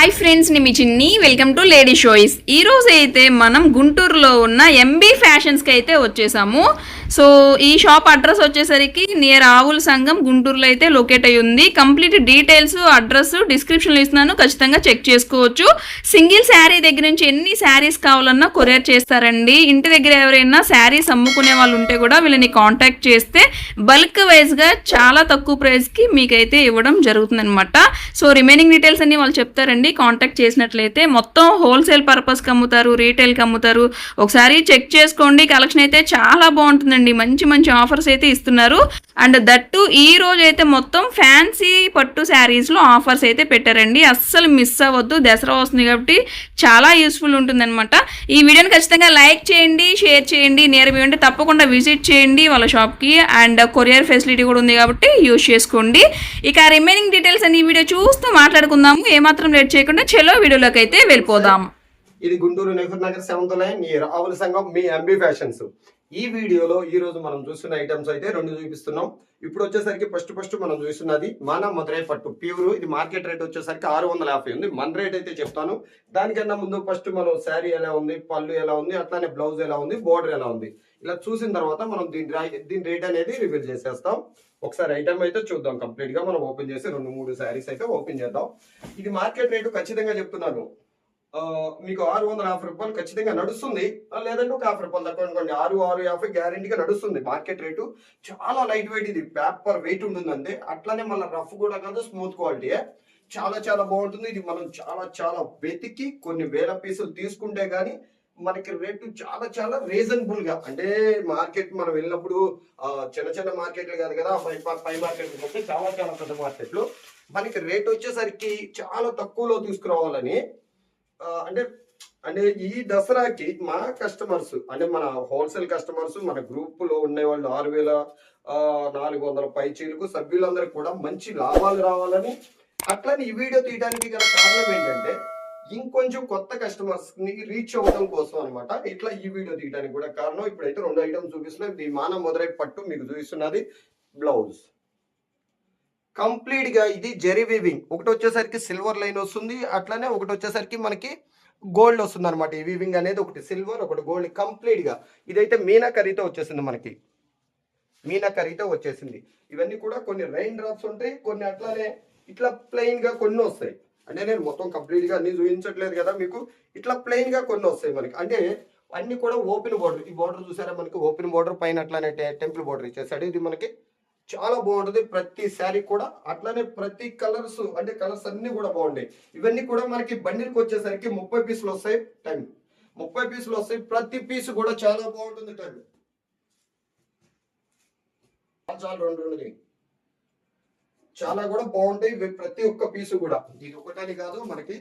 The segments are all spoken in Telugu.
హాయ్ ఫ్రెండ్స్ని మీ చిన్ని. వెల్కమ్ టు లేడీ షోయిస్ ఈ రోజు అయితే మనం గుంటూరులో ఉన్న ఎంబీ ఫ్యాషన్స్కి అయితే వచ్చేసాము. సో ఈ షాప్ అడ్రస్ వచ్చేసరికి నియర్ ఆవుల సంఘం గుంటూరులో అయితే లొకేట్ అయి ఉంది. కంప్లీట్ డీటెయిల్స్ అడ్రస్ డిస్క్రిప్షన్లో ఇస్తున్నాను. ఖచ్చితంగా చెక్ చేసుకోవచ్చు. సింగిల్ శారీ దగ్గర నుంచి ఎన్ని శారీస్ కావాలన్నా కొరియర్ చేస్తారండి. ఇంటి దగ్గర ఎవరైనా శారీస్ అమ్ముకునే వాళ్ళు ఉంటే కూడా వీళ్ళని కాంటాక్ట్ చేస్తే బల్క్ వైజ్గా చాలా తక్కువ ప్రైస్కి మీకైతే ఇవ్వడం జరుగుతుందన్నమాట. సో రిమైనింగ్ డీటెయిల్స్ అన్ని వాళ్ళు చెప్తారండి. కాంటాక్ట్ చేసినట్లయితే మొత్తం హోల్సేల్ పర్పస్కి అమ్ముతారు రీటైల్కి అమ్ముతారు. ఒకసారి చెక్ చేసుకోండి. కలెక్షన్ అయితే చాలా బాగుంటుందండి. మంచి మంచి ఆఫర్స్ అయితే ఇస్తున్నారు. అండ్ దట్టు ఈ రోజు అయితే మొత్తం ఫ్యాన్సీ పట్టు శారీస్లో ఆఫర్స్ అయితే పెట్టారండి. అస్సలు మిస్ అవ్వద్దు. దసరా వస్తుంది కాబట్టి చాలా యూస్ఫుల్ ఉంటుందన్నమాట. ఈ వీడియోని ఖచ్చితంగా లైక్ చేయండి షేర్ చేయండి నియర్ ఉంటే తప్పకుండా విజిట్ చేయండి వాళ్ళ షాప్కి అండ్ కొరియర్ ఫెసిలిటీ కూడా ఉంది కాబట్టి యూజ్ చేసుకోండి. ఇక రిమైనింగ్ డీటెయిల్స్ అని ఈ వీడియో చూస్తూ మాట్లాడుకుందాము. ఏమాత్రం లేట్ చేయకుండా చలో వీడియోలోకి అయితే వెళ్ళిపోదాం. ఇది గుంటూరు నెహ్రూ నగర్ సెవెంత్ లైన్ రావుల సంఘం మీ ఎంబీ ఫ్యాషన్స్. ఈ వీడియోలో ఈ రోజు మనం చూస్తున్న ఐటమ్స్ అయితే రెండు చూపిస్తున్నాం. ఇప్పుడు వచ్చేసరికి ఫస్ట్ ఫస్ట్ మనం చూస్తున్నది మన మధురై పట్టు ప్యూర్. ఇది మార్కెట్ రేట్ వచ్చేసరికి ఆరు వందల యాభై ఉంది. మన రేట్ అయితే చెప్తాను. దానికన్నా ముందు ఫస్ట్ మనం శారీ ఎలా ఉంది పళ్ళు ఎలా ఉంది అట్లానే బ్లౌజ్ ఎలా ఉంది బోర్డర్ ఎలా ఉంది. ఇలా చూసిన తర్వాత మనం దీని దీని రేట్ అనేది రివీల్ చేసేస్తాం. ఒకసారి ఐటమ్ అయితే చూద్దాం కంప్లీట్గా. మనం ఓపెన్ చేసి రెండు మూడు శారీస్ అయితే ఓపెన్ చేద్దాం. ఇది మార్కెట్ రేటు ఖచ్చితంగా చెప్తున్నాను. మీకు ఆరు వందల యాభై రూపాయలు ఖచ్చితంగా నడుస్తుంది. లేదంటే ఒక యాభై రూపాయలు తక్కువ అనుకోండి. ఆరు ఆరు యాభై గ్యారంటీగా నడుస్తుంది మార్కెట్ రేటు. చాలా లైట్ వెయిట్ ఇది. పేపర్ వెయిట్ ఉంటుందంటే అట్లానే మళ్ళీ రఫ్ కూడా కాదు స్మూత్ క్వాలిటీ చాలా చాలా బాగుంటుంది. ఇది మనం చాలా చాలా వెతికి కొన్ని వేల పీసులు తీసుకుంటే గానీ మనకి రేటు చాలా చాలా రీజనబుల్గా. అంటే మార్కెట్ మనం వెళ్ళినప్పుడు చిన్న చిన్న మార్కెట్లు కాదు కదా పై పై మార్కెట్ చాలా చాలా పెద్ద మార్కెట్లు. మనకి రేట్ వచ్చేసరికి చాలా తక్కువలో తీసుకురావాలని అంటే అంటే ఈ దసరాకి మా కస్టమర్స్ అంటే మన హోల్సేల్ కస్టమర్స్ మన గ్రూప్లో ఉండే వాళ్ళు ఆరు వేల నాలుగు వందల పైచీలకు సభ్యులందరికీ కూడా మంచి లాభాలు రావాలని. అట్లని ఈ వీడియో తీయడానికి గల కారణం ఏంటంటే ఇంకొంచెం కొత్త కస్టమర్స్ని రీచ్ అవ్వడం కోసం అనమాట ఇట్లా ఈ వీడియో తీయడానికి కూడా కారణం. ఇప్పుడైతే రెండు ఐటమ్స్ చూపిస్తున్నాయి మీ మానం మొదలై పట్టు మీకు చూపిస్తున్నది బ్లౌజ్ కంప్లీట్గా ఇది జెరీ వీవింగ్. ఒకటి వచ్చేసరికి సిల్వర్ లైన్ వస్తుంది. అట్లానే ఒకటి వచ్చేసరికి మనకి గోల్డ్ వస్తుంది అనమాట ఈ వీవింగ్ అనేది ఒకటి. సిల్వర్ ఒకటి గోల్డ్ కంప్లీట్గా ఇదైతే మీనా కర్రీతో వచ్చేసింది మనకి. మీనా కర్రీతో వచ్చేసింది. ఇవన్నీ కూడా కొన్ని రైన్ డ్రాప్స్ ఉంటాయి కొన్ని అట్లానే ఇట్లా ప్లెయిన్గా కొన్ని వస్తాయి. అంటే నేను మొత్తం కంప్లీట్గా అన్ని చూపించట్లేదు కదా మీకు. ఇట్లా ప్లెయిన్గా కొన్ని వస్తాయి మనకి. అంటే అన్ని కూడా ఓపెన్ బోర్డర్. ఈ బోర్డర్ చూసారా మనకి? ఓపెన్ బోర్డర్ పైన అట్లానే టెంపుల్ బోర్డర్ ఇచ్చేసాడు ఇది మనకి చాలా బాగుంటుంది. ప్రతి శారీ కూడా అట్లానే ప్రతి కలర్స్ అంటే కలర్స్ అన్ని కూడా బాగుంటాయి. ఇవన్నీ కూడా మనకి బండిల్కి వచ్చేసరికి ముప్పై పీసులు వస్తాయి టైం ముప్పై పీసులు వస్తాయి. ప్రతి పీస్ కూడా చాలా బాగుంటుంది టైం చాలు రెండు చాలా కూడా బాగుంటాయి. ప్రతి ఒక్క పీసు కూడా. ఇది ఒకటని కాదు మనకి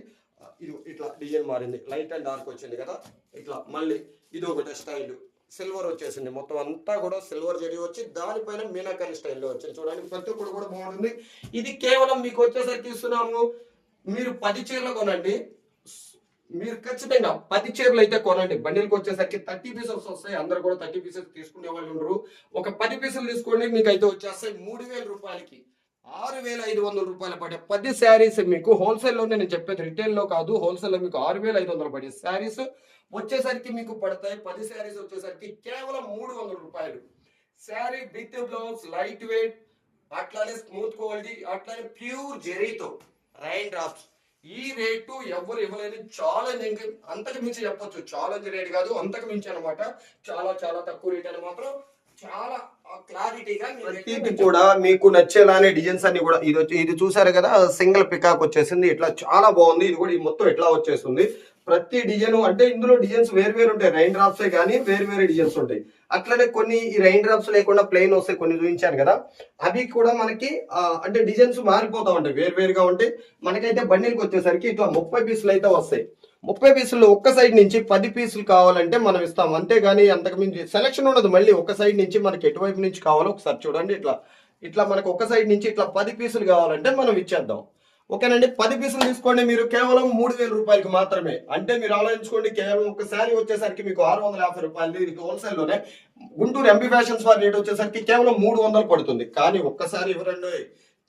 ఇది ఇట్లా డిజైన్ మారింది. లైట్ అండ్ డార్క్ వచ్చింది కదా? ఇట్లా మళ్ళీ ఇది ఒకటి స్టైల్. సిల్వర్ వచ్చేసింది. మొత్తం అంతా కూడా సిల్వర్ జరి వచ్చి దానిపైన మీనాకరి స్టైల్లో వచ్చింది. చూడండి ప్రతి ఒక్కటి కూడా బాగుంటుంది. ఇది కేవలం మీకు వచ్చేసరికి ఇస్తున్నాము మీరు పది చీరలు కొనండి. మీరు ఖచ్చితంగా పది చీరలు అయితే కొనండి. బండిల్కి వచ్చేసరికి థర్టీ పీసెస్ వస్తాయి. అందరు కూడా థర్టీ పీసెస్ తీసుకునే వాళ్ళు ఉండరు. ఒక పది పీసులు తీసుకోండి మీకు అయితే వచ్చేస్తాయి మూడు వేల రూపాయలకి. ఆరు వేల ఐదు వందల రూపాయలు పడే పది శారీస్ మీకు హోల్సేల్లోనే నేను చెప్పేది రిటైల్లో కాదు హోల్సేల్లో మీకు ఆరు వేల ఐదు వందలు పడే శారీస్ వచ్చేసరికి మీకు పడతాయి. పది శారీస్ వచ్చేసరికి కేవలం మూడు వందల రూపాయలు. Saree with blouse light weight అట్లానే స్మూత్ క్వాలిటీ అట్లానే ప్యూర్ జెరీతో రైన్ డ్రాప్స్. ఈ రేటు ఎవరు ఇవ్వలేదు ఛాలెంజింగ్. అంతకు మించి చెప్పొచ్చు. ఛాలెంజ్ రేట్ కాదు అంతకు మించి అనమాట చాలా చాలా తక్కువ రేట్ అని మాత్రం చాలా క్లారిటీగా ప్రతిది కూడా మీకు నచ్చేలానే డిజైన్స్ అన్ని కూడా. ఇది ఇది చూసారు కదా సింగిల్ పికాక్ వచ్చేసింది. ఇట్లా చాలా బాగుంది. ఇది కూడా ఈ మొత్తం ఇట్లా వచ్చేస్తుంది. ప్రతి డిజైన్ అంటే ఇందులో డిజైన్స్ వేరు వేరు ఉంటాయి. రైన్ డ్రాప్స్ కానీ వేరు వేరే డిజైన్స్ ఉంటాయి. అట్లనే కొన్ని ఈ రైన్ డ్రాప్స్ లేకుండా ప్లెయిన్ వస్తాయి. కొన్ని చూపించాను కదా. అవి కూడా మనకి అంటే డిజైన్స్ మారిపోతా ఉంటాయి. వేరు వేరుగా ఉంటాయి. మనకైతే బండిల్కి వచ్చేసరికి ఇట్లా ముప్పై పీసులు అయితే వస్తాయి. ముప్పై పీసులు ఒక్క సైడ్ నుంచి పది పీసులు కావాలంటే మనం ఇస్తాం. అంతేగాని అంతకుమించి సెలక్షన్ ఉండదు. మళ్ళీ ఒక సైడ్ నుంచి మనకి ఎటువైపు నుంచి కావాలో ఒకసారి చూడండి. ఇట్లా ఇట్లా మనకు ఒక సైడ్ నుంచి ఇట్లా పది పీసులు కావాలంటే మనం ఇచ్చేద్దాం. ఓకేనండి పది పీసులు తీసుకోండి మీరు. కేవలం మూడు వేల రూపాయలకి మాత్రమే. అంటే మీరు ఆలోచించుకోండి కేవలం ఒక శారీ వచ్చేసరికి మీకు ఆరు వందల యాభై రూపాయలు ఇది హోల్సేల్లోనే గుంటూరు ఎంపీ ఫ్యాషన్స్ వారి రేట్ వచ్చేసరికి కేవలం మూడు వందలు పడుతుంది. కానీ ఒక్కసారి ఇవ్వరండి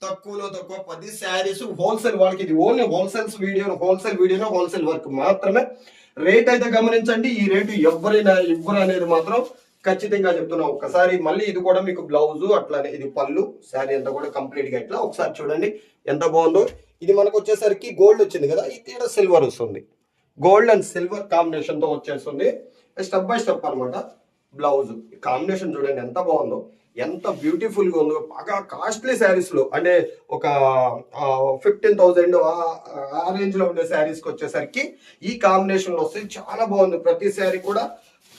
తక్కువలో తక్కువ పది శారీస్ హోల్సేల్ వాళ్ళకి ఇది ఓన్లీ హోల్సేల్స్ వీడియో హోల్సేల్ వీడియోలో హోల్సేల్ వర్క్ మాత్రమే. రేట్ అయితే గమనించండి ఈ రేటు ఎవరైనా ఇవ్వరు అనేది మాత్రం ఖచ్చితంగా చెప్తున్నా ఒకసారి మళ్ళీ ఇది కూడా మీకు బ్లౌజ్ అట్లానే ఇది పళ్ళు శారీ అంతా కూడా కంప్లీట్గా ఇట్లా ఒకసారి చూడండి ఎంత బాగుందో. ఇది మనకు వచ్చేసరికి గోల్డ్ వచ్చింది కదా ఇది సిల్వర్ వస్తుంది. గోల్డ్ అండ్ సిల్వర్ కాంబినేషన్తో వచ్చేస్తుంది. స్టెప్ బై స్టెప్ అనమాట బ్లౌజ్ కాంబినేషన్ చూడండి ఎంత బాగుందో. ఎంత బ్యూటిఫుల్గా ఉందో. బాగా కాస్ట్లీ శారీస్లో అంటే ఒక ఫిఫ్టీన్ థౌజండ్ ఆ రేంజ్లో ఉండే శారీస్కి వచ్చేసరికి ఈ కాంబినేషన్లో వస్తే చాలా బాగుంది. ప్రతి శారీ కూడా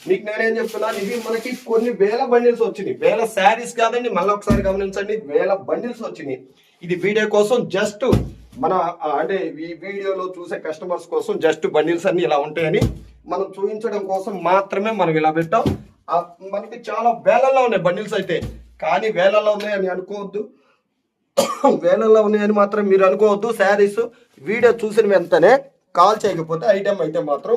మీకు నేనేం చెప్తున్నాను ఇది మనకి కొన్ని వేల బండిల్స్ వచ్చినాయి. వేల శారీస్ కాదండి మళ్ళీ ఒకసారి గమనించండి. వేల బండిల్స్ వచ్చినాయి. ఇది వీడియో కోసం జస్ట్ మన అంటే ఈ వీడియోలో చూసే కస్టమర్స్ కోసం జస్ట్ బండిల్స్ అన్ని ఇలా ఉంటాయని మనం చూపించడం కోసం మాత్రమే మనం ఇలా పెట్టాం. మనకి చాలా వేలల్లో ఉన్నాయి బండిల్స్ అయితే. కానీ వేలల్లో ఉన్నాయని అనుకోవద్దు. వేలల్లో ఉన్నాయని మాత్రం మీరు అనుకోవద్దు. శారీస్ వీడియో చూసిన వెంటనే కాల్ చేయకపోతే ఐటమ్ అయితే మాత్రం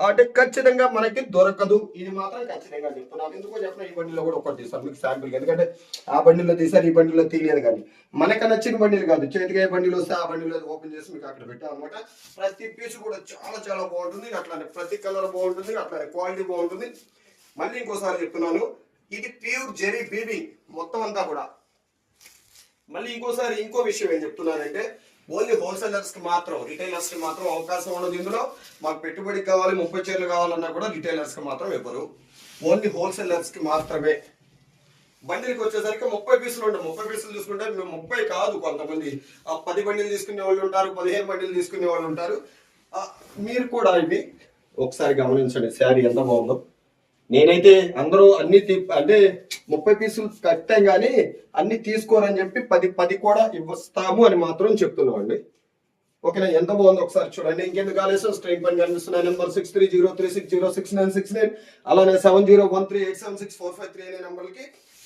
అంటే ఖచ్చితంగా మనకి దొరకదు. ఇది మాత్రం ఖచ్చితంగా చెప్తున్నాను. ఎందుకో చెప్పిన ఈ బండిలో కూడా ఒకటి తీస్తాను మీకు శాంపుల్ ఎందుకంటే ఆ బండిలో తీసారు ఈ బండిలో తీయలేదు కానీ. మనకు నచ్చిన బండిలు కాదు. చేతికి ఏ బండిలో వస్తే ఆ బండిలో ఓపెన్ చేసి మీకు అక్కడ పెట్టాం అనమాట ప్రతి పీస్ కూడా చాలా చాలా బాగుంటుంది. అట్లానే ప్రతి కలర్ బాగుంటుంది. అట్లానే క్వాలిటీ బాగుంటుంది. మళ్ళీ ఇంకోసారి చెప్తున్నాను. ఇది ప్యూర్ జెరీ బీబీ మొత్తం అంతా కూడా. మళ్ళీ ఇంకోసారి ఇంకో విషయం ఏం చెప్తున్నానంటే ఓన్లీ హోల్సేలర్స్కి మాత్రం రిటైలర్స్కి మాత్రం అవకాశం ఉండదు. ఇందులో మాకు పెట్టుబడి కావాలి ముప్పై చీరలు కావాలన్నా కూడా రిటైలర్స్కి మాత్రం ఇవ్వరు. ఓన్లీ హోల్సేలర్స్కి మాత్రమే. బండిల్కి వచ్చేసరికి ముప్పై పీసులు ఉంటాయి ముప్పై పీసులు తీసుకుంటే మేము ముప్పై కాదు కొంతమంది. ఆ, పది బండిలు తీసుకునే వాళ్ళు ఉంటారు పదిహేను బండిలు తీసుకునే వాళ్ళు ఉంటారు. మీరు కూడా ఇవి ఒకసారి గమనించండి శారీ ఎంత బాగుందో. నేనైతే అందరూ అన్ని తీ- అంటే ముప్పై పీసులు కట్టాం కానీ అన్ని తీసుకోరని చెప్పి పది పది కూడా ఇవ్వస్తాము అని మాత్రం చెప్తున్నాం అండి ఓకేనా? ఎంత బాగుందో ఒకసారి చూడండి. ఇంకెందుకు ఆలస్యం? స్ట్రైట్ పని కనిపిస్తున్నాయి. Number six three zero three six zero six nine six nine. అలానే seven zero one three eight seven six four five three అనే నెంబర్కి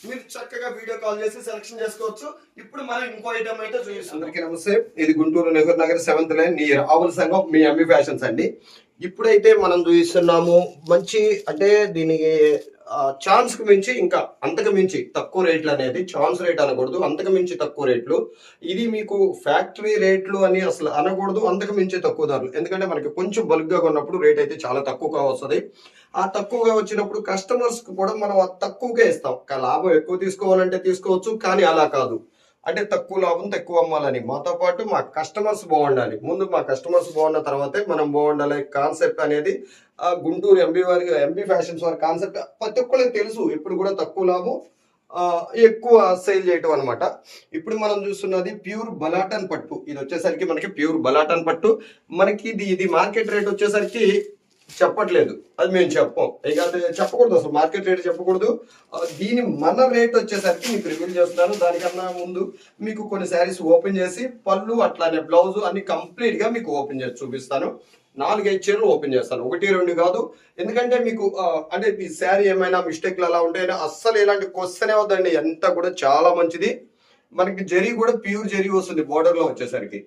మీరు చక్కగా వీడియో కాల్ చేసి సెలెక్షన్ చేసుకోవచ్చు. ఇప్పుడు మనం ఇంకో ఐటమ్ అయితే చూపిస్తాం అందరికీ నమస్తే. ఇది Guntur Nehru Nagar seventh line near ఆవుల సంఘం మీ అమ్మి ఫ్యాషన్స్ అండి. ఇప్పుడైతే మనం చూపిస్తున్నాము మంచి అంటే దీనికి ఛాన్స్కు మించి ఇంకా అంతకు మించి తక్కువ రేట్లు అనేది ఛాన్స్ రేట్ అనకూడదు అంతకు మించి తక్కువ రేట్లు. ఇది మీకు ఫ్యాక్టరీ రేట్లు అని అసలు అనకూడదు అంతకు మించి తక్కువ ధరలు. ఎందుకంటే మనకి కొంచెం బల్క్గా కొన్నప్పుడు ఉన్నప్పుడు రేట్ అయితే చాలా తక్కువగా వస్తుంది. ఆ తక్కువగా వచ్చినప్పుడు కస్టమర్స్ కూడా మనం తక్కువగా ఇస్తాం. లాభం ఎక్కువ తీసుకోవాలంటే తీసుకోవచ్చు కానీ అలా కాదు. అంటే తక్కువ లాభం తక్కువ అమ్మాలని. మాతో పాటు మా కస్టమర్స్ బాగుండాలి. ముందు మా కస్టమర్స్ బాగున్న తర్వాతే మనం బాగుండాలి కాన్సెప్ట్ అనేది ఆ గుంటూరు ఎంబీ వారి ఎంబీ ఫ్యాషన్స్ వారి కాన్సెప్ట్ ప్రతి ఒక్కరికి తెలుసు. ఇప్పుడు కూడా తక్కువ లాభం ఎక్కువ సేల్ చేయటం అనమాట ఇప్పుడు మనం చూస్తున్నది ప్యూర్ బలాటన్ పట్టు. ఇది వచ్చేసరికి మనకి ప్యూర్ బలాటన్ పట్టు. మనకి ఇది ఇది మార్కెట్ రేట్ వచ్చేసరికి చెప్పట్లేదు. అది మేము చెప్పం. ఇక అది చెప్పకూడదు అసలు. మార్కెట్ రేట్ చెప్పకూడదు. దీని మన రేట్ వచ్చేసరికి మీకు రివీల్ చేస్తున్నాను దానికన్నా ముందు మీకు కొన్ని శారీస్ ఓపెన్ చేసి పళ్ళు అట్లానే బ్లౌజ్ అన్ని కంప్లీట్గా మీకు ఓపెన్ చేసి చూపిస్తాను. నాలుగైదు చీరలు ఓపెన్ చేస్తాను. ఒకటి రెండు కాదు. ఎందుకంటే మీకు అంటే ఈ శారీ ఏమైనా మిస్టేక్లు అలా ఉంటాయని అస్సలు ఇలాంటి క్వశ్చన్ వద్దండి. ఎంత కూడా చాలా మంచిది. మనకి జరీ కూడా ప్యూర్ జరీ వస్తుంది బోర్డర్లో వచ్చేసరికి.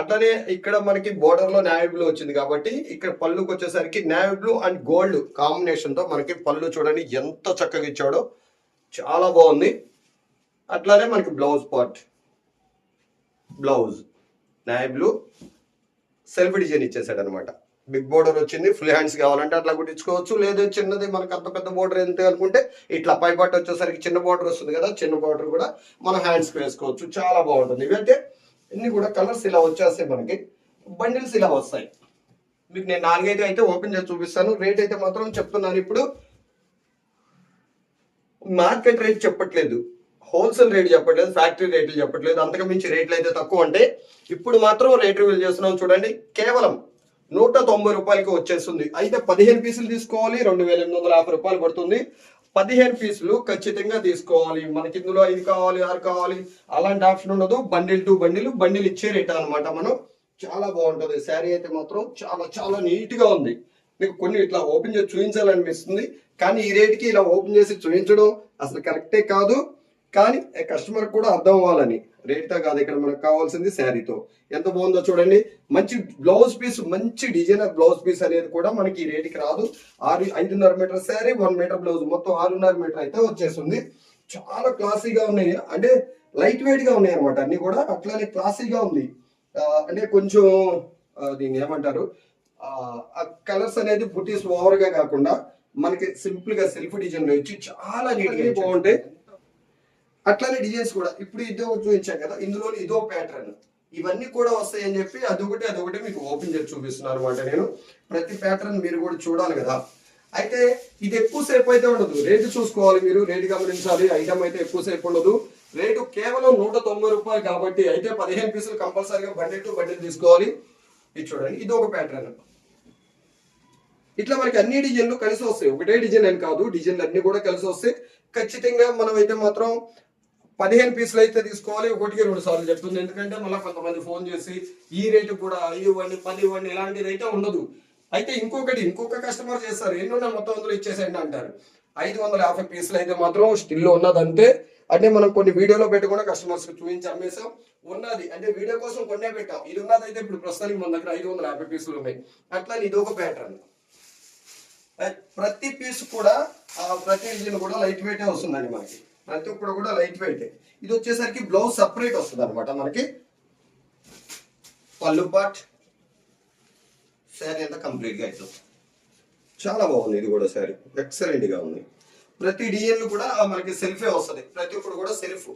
అట్లనే ఇక్కడ మనకి బోర్డర్లో నావీ బ్లూ వచ్చింది కాబట్టి ఇక్కడ పళ్ళుకి వచ్చేసరికి నావీ బ్లూ అండ్ గోల్డ్ కాంబినేషన్తో మనకి పళ్ళు చూడండి ఎంత చక్కగా ఇచ్చాడో. చాలా బాగుంది. అట్లానే మనకి blouse part blouse navy blue self design ఇచ్చేసాడు అనమాట బిగ్ బోర్డర్ వచ్చింది ఫుల్ హ్యాండ్స్ కావాలంటే అట్లా కుట్టించుకోవచ్చు. లేదు చిన్నది మనకు అంత పెద్ద బోర్డర్ ఎంత అనుకుంటే ఇట్లా పై పట్టు వచ్చేసరికి చిన్న బోర్డర్ వస్తుంది కదా చిన్న బోర్డర్ కూడా మనం హ్యాండ్స్ వేసుకోవచ్చు. చాలా బాగుంటుంది. ఇవైతే ఇన్ని కూడా కలర్స్ ఇలా వచ్చేస్తాయి మనకి. బండిల్స్ ఇలా వస్తాయి. మీకు నేను నాలుగైదు అయితే ఓపెన్ చేసి చూపిస్తాను. రేట్ అయితే మాత్రం చెప్తున్నాను ఇప్పుడు. మార్కెట్ రేట్ చెప్పట్లేదు. హోల్సేల్ రేట్ చెప్పట్లేదు. ఫ్యాక్టరీ రేట్లు చెప్పట్లేదు. అంతకు మించి రేట్లు అయితే తక్కువ అంటే ఇప్పుడు మాత్రం రేట్ రివీల్ చేస్తున్నాం చూడండి. కేవలం నూట తొంభై రూపాయలకి వచ్చేస్తుంది. అయితే పదిహేను పీసులు తీసుకోవాలి. రెండు వేల ఎనిమిది వందల యాభై రూపాయలు పడుతుంది. పదిహేను పీసులు ఖచ్చితంగా తీసుకోవాలి. మనకి ఇందులో ఐదు కావాలి ఆరు కావాలి అలాంటి ఆప్షన్ ఉండదు. బండిల్ టు బండిల్ బండిల్ ఇచ్చే రేట్ అనమాట మనం. చాలా బాగుంటుంది. శారీ అయితే మాత్రం చాలా చాలా నీట్గా ఉంది. మీకు కొన్ని ఇట్లా ఓపెన్ చేసి చూపించాలనిపిస్తుంది. కానీ ఈ రేట్కి ఇలా ఓపెన్ చేసి చూపించడం అసలు కరెక్టే కాదు. కానీ కస్టమర్ కూడా అర్థం అవ్వాలని. రేట్తో కాదు ఇక్కడ మనకు కావాల్సింది శారీతో. ఎంత బాగుందో చూడండి. మంచి బ్లౌజ్ పీస్ మంచి డిజైనర్ బ్లౌజ్ పీస్ అనేది కూడా మనకి ఈ రేటుకి రాదు. ఆరు ఐదున్నర metre saree one metre blouse మొత్తం ఆరున్నర మీటర్ అయితే వచ్చేస్తుంది. చాలా క్లాసీగా ఉన్నాయి. అంటే లైట్ వెయిట్గా ఉన్నాయి అనమాట అన్ని కూడా అట్లానే క్లాసీగా ఉంది. అంటే కొంచెం దీన్ని ఏమంటారు? ఆ కలర్స్ అనేది బుటీస్ ఓవర్గా కాకుండా మనకి సింపుల్గా సెల్ఫ్ డిజైన్లో ఇచ్చి చాలా నీట్గా బాగుంటాయి. అట్లానే డిజైన్స్ కూడా. ఇప్పుడు ఇదో చూపించాం కదా ఇందులో ఇదో ప్యాటర్న్ ఇవన్నీ కూడా వస్తాయని చెప్పి అదొకటి అదొకటి మీకు ఓపెన్ చేసి చూపిస్తున్నాను అనమాట నేను. ప్రతి ప్యాటర్న్ మీరు కూడా చూడాలి కదా. అయితే ఇది ఎక్కువసేపు అయితే ఉండదు. రేటు చూసుకోవాలి మీరు రేటు గమనించాలి. ఐటమ్ అయితే ఎక్కువసేపు ఉండదు. రేటు కేవలం నూట తొంభై రూపాయలు కాబట్టి అయితే పదిహేను పీసులు కంపల్సరీగా బండిల్ టు బండిల్ తీసుకోవాలి. ఇది చూడండి ఇది ఒక ప్యాటర్న్ ఇట్లా మనకి అన్ని డిజైన్లు కలిసి వస్తాయి. ఒకటే డిజైన్ అని కాదు డిజైన్లు అన్ని కూడా కలిసి వస్తాయి. ఖచ్చితంగా మనం అయితే మాత్రం పదిహేను పీసులు అయితే తీసుకోవాలి ఒకటికి రెండు సార్లు చెప్తుంది. ఎందుకంటే మళ్ళీ కొంతమంది ఫోన్ చేసి ఈ రేటు కూడా ఐదు ఇవ్వండి పది ఇవ్వండి ఇలాంటిది అయితే ఉండదు. అయితే ఇంకొకటి ఇంకొక కస్టమర్ చేస్తారు ఎన్ని ఉన్నా మొత్తం అందులో ఇచ్చేసేయండి అంటారు. ఐదు వందల యాభై పీసులు అయితే మాత్రం స్టిల్ ఉన్నదంతే. అంటే మనం కొన్ని వీడియోలో పెట్టి కూడా కస్టమర్స్ చూపించి అమ్మేసాం. ఉన్నది అంటే వీడియో కోసం కొన్నే పెట్టాం. ఇది ఉన్నది అయితే ఇప్పుడు ప్రస్తుతానికి మన దగ్గర ఐదు వందల యాభై పీసులు ఉన్నాయి. అట్లా ఇది ఒక ప్యాటర్న్ ప్రతి పీస్ కూడా ప్రతి ఇంజిన్ కూడా లైట్ వెయిట్ వస్తుందండి మనకి. ప్రతి ఒక్కడు కూడా లైట్ వెయిట్. ఇది వచ్చేసరికి బ్లౌజ్ సపరేట్ వస్తుంది అనమాట మనకి. పళ్ళు పాట్ శారీ అంతా కంప్లీట్గా అవుతుంది చాలా బాగుంది ఇది కూడా శారీ. ఎక్సలెంట్గా ఉంది. ప్రతి డిజైన్లు కూడా మనకి సెల్ఫే వస్తుంది. ప్రతి ఒక్కడు కూడా సెల్ఫ్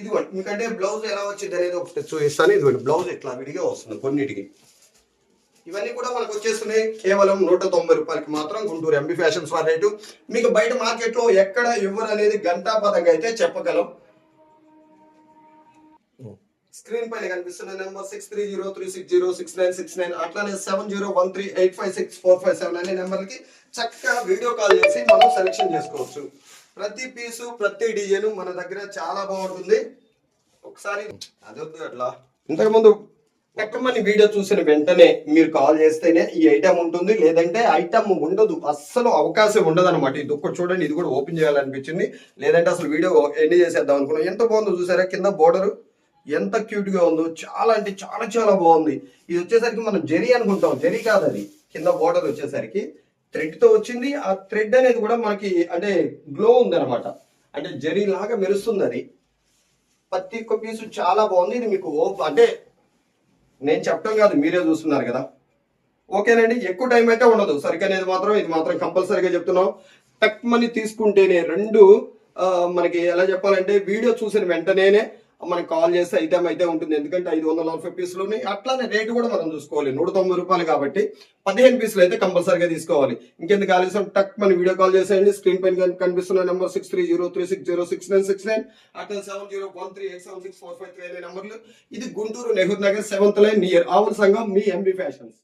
ఇదిగోండి ఎందుకంటే బ్లౌజ్ ఎలా వచ్చింది అనేది ఒకటి చూపిస్తాను. ఇదిగోండి బ్లౌజ్ ఇట్లా విడిగా వస్తుంది కొన్నిటికి. ఇవన్నీ కూడా మనకు వచ్చేస్తున్నాయి. కేవలం నూట తొంభై రూపాయలకి మాత్రం గుంటూరు ఎంబీ ఫ్యాషన్స్ వారి రేటు. మీకు బయట మార్కెట్లో ఎక్కడ ఇవ్వరు అనేది గంటాపదంగా అయితే చెప్పగలం. స్క్రీన్ పైన కనిపిస్తున్న number six three zero three six zero six nine six nine అట్లానే seven zero one three eight five six four five seven అనే నెంబర్కి చక్కగా వీడియో కాల్ చేసి మనం సెలెక్షన్ చేసుకోవచ్చు. ప్రతి పీసు ప్రతి డిజైన్ మన దగ్గర చాలా బాగుంటుంది. ఒకసారి అదొద్దు అట్లా. ఇంతకుముందు ఎక్కమని వీడియో చూసిన వెంటనే మీరు కాల్ చేస్తేనే ఈ ఐటమ్ ఉంటుంది లేదంటే ఐటమ్ ఉండదు అస్సలు అవకాశం ఉండదు అనమాట ఇది ఒక్కటి చూడండి ఇది కూడా ఓపెన్ చేయాలనిపించింది. లేదంటే అసలు వీడియో ఎండ్ చేసేద్దాం అనుకున్నాం. ఎంత బాగుందో చూసారా? కింద బోర్డర్ ఎంత క్యూట్గా ఉందో చాలా అంటే చాలా చాలా బాగుంది. ఇది వచ్చేసరికి మనం జెరీ అనుకుంటాం. జెరీ కాదు అది. కింద బోర్డర్ వచ్చేసరికి థ్రెడ్తో వచ్చింది. ఆ థ్రెడ్ అనేది కూడా మనకి అంటే గ్లో ఉంది అనమాట అంటే జెరీ లాగా మెరుస్తుంది అది. ప్రతి ఒక్క పీసు చాలా బాగుంది. ఇది మీకు ఓప్ అంటే నేను చెప్పడం కాదు మీరే చూస్తున్నారు కదా. ఓకేనండి ఎక్కువ టైం అయితే ఉండదు. సరిగ్గా అనేది మాత్రం ఇది మాత్రం కంపల్సరీగా చెప్తున్నాం. టక్ మనీ తీసుకుంటేనే రెండు మనకి ఎలా చెప్పాలంటే వీడియో చూసిన వెంటనేనే మనకి కాల్ చేస్తే ఐటమ్ అయితే ఉంటుంది. ఎందుకంటే ఐదు వందల నలభై పీసులు ఉన్నాయి అట్లానే రేటు కూడా మనం చూసుకోవాలి. నూట తొంభై రూపాయలు కాబట్టి పదిహేను పీసులు అయితే కంపల్సరీగా తీసుకోవాలి. ఇంకెందుకు ఆలస్యం? టక్ మన వీడియో కాల్ చేసేయండి. స్క్రీన్ పైన కనిపిస్తున్న number six three zero three six zero six nine six nine అట్లా seven zero one three eight seven six four five three అనే నెంబర్లు ఇది Guntur Nehru Nagar seventh line near ఆవుల సంఘం మీ ఎంబీ ఫ్యాషన్స్